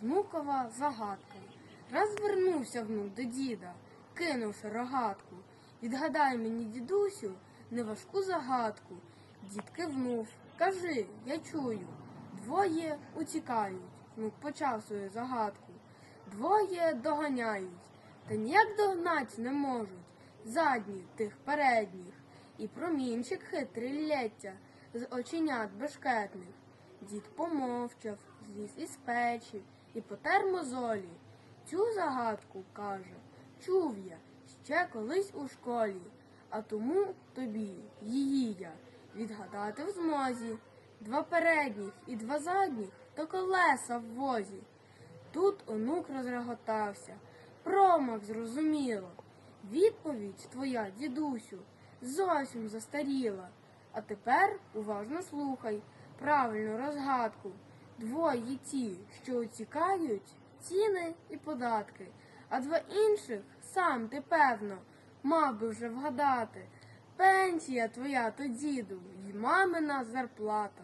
Внукова загадка. Раз звернувся внук до діда, кинувши рогатку. Відгадай мені, дідусю, неважку загадку. Дід кивнув. Кажи, я чую. Двоє утікають. Внук почав свою загадку. Двоє доганяють, та ніяк догнать не можуть. Задні тих передніх. І промінчик хитрий лється з оченят бешкетних. Дід помовчав, зліз із печі і потер мозолі. Цю загадку, каже, чув я ще колись у школі, а тому тобі, її я, відгадати в змозі. Два передніх і два задніх то колеса в возі. Тут онук розреготався. Промах зрозуміло. Відповідь твоя, дідусю, зовсім застаріла. А тепер уважно слухай правильну розгадку. Двоє ті, що утікають, ціни і податки, а два інших сам ти певно мав би вже вгадати. Пенсія твоя то діду, й мамина зарплата.